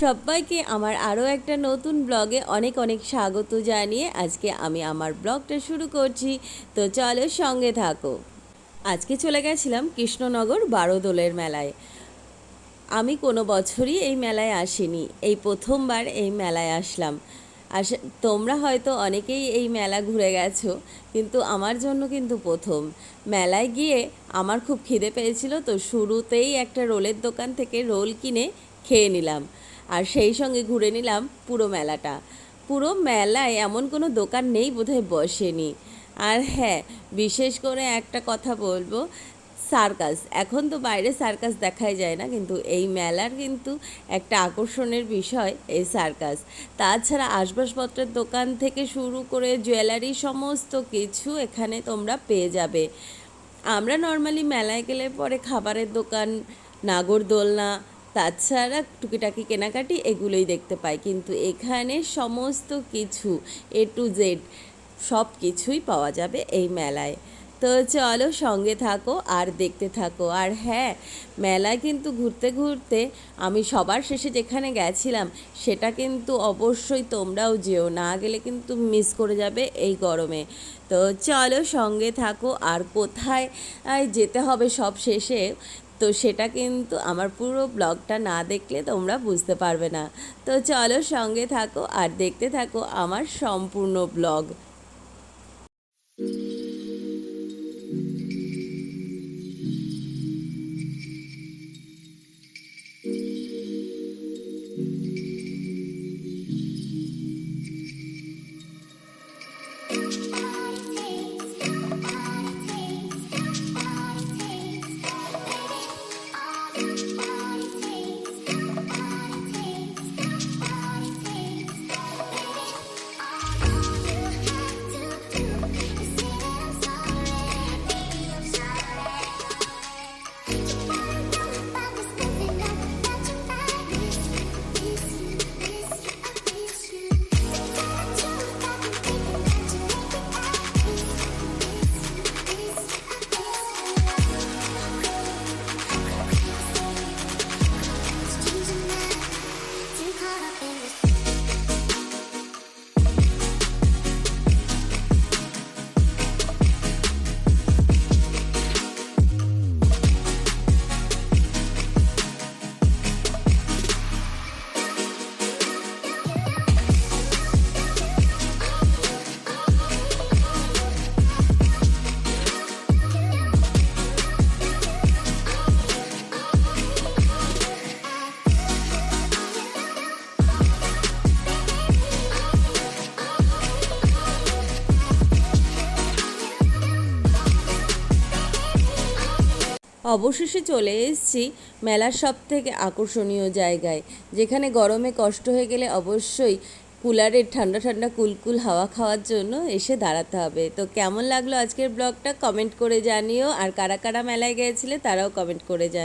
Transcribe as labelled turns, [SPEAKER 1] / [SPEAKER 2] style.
[SPEAKER 1] সবাইকে আমার আরও একটা নতুন ব্লগে অনেক অনেক স্বাগত জানিয়ে আজকে আমি আমার ব্লগটা শুরু করছি। তো চলো সঙ্গে থাকো। আজকে চলে গেছিলাম কৃষ্ণনগর বারোদোলের মেলায়। আমি কোনো বছরই এই মেলায় আসিনি। এই প্রথমবার এই মেলায় আসলাম। আস, তোমরা হয়তো অনেকেই এই মেলা ঘুরে গেছো, কিন্তু আমার জন্য কিন্তু প্রথম। মেলায় গিয়ে আমার খুব খিদে পেয়েছিল, তো শুরুতেই একটা রোলের দোকান থেকে রোল কিনে খেয়ে নিলাম। আর সেই সঙ্গে ঘুরে নিলাম পুরো মেলাটা। পুরো মেলায় এমন কোনো দোকান নেই বোধহয় বসেনি। আর হ্যাঁ বিশেষ করে একটা কথা বলব, সার্কাস। এখন তো বাইরে সার্কাস দেখাই যায় না, কিন্তু এই মেলার কিন্তু একটা আকর্ষণের বিষয় এই সার্কাস। তাছাড়া আসবাসপত্রের দোকান থেকে শুরু করে জুয়েলারি সমস্ত কিছু এখানে তোমরা পেয়ে যাবে। আমরা নর্মালি মেলায় গেলে পরে খাবারের দোকান, নাগরদোলনা তাছাড়া টুকিটাকি কেনাকাটি এগুলোই দেখতে পাই। কিন্তু এখানে সমস্ত কিছু এ টু জেড সব কিছুই পাওয়া যাবে এই মেলায়। তো চলো সঙ্গে থাকো আর দেখতে থাকো। আর হ্যাঁ মেলায় কিন্তু ঘুরতে ঘুরতে আমি সবার শেষে যেখানে গেছিলাম, সেটা কিন্তু অবশ্যই তোমরাও যেও। না গেলে কিন্তু মিস করে যাবে এই গরমে। তো চলো সঙ্গে থাকো। আর কোথায় যেতে হবে সব শেষে তো সেটা কিন্তু আমার পুরো ব্লগটা না দেখলে তোমরা বুঝতে পারবে না। তো চলো সঙ্গে থাকো আর দেখতে থাকো আমার সম্পূর্ণ ব্লগ। অবশেষে চলে এসেছি মেলার সব থেকে আকর্ষণীয় জায়গায়, যেখানে গরমে কষ্ট হয়ে গেলে অবশ্যই কুলারের ঠান্ডা ঠান্ডা কুলকুল হাওয়া খাওয়ার জন্য এসে দাঁড়াতে হবে। তো কেমন লাগল আজকের ব্লগটা কমেন্ট করে জানিও, আর কারা কারা মেলায় গিয়েছিলে তারাও কমেন্ট করে জানিও।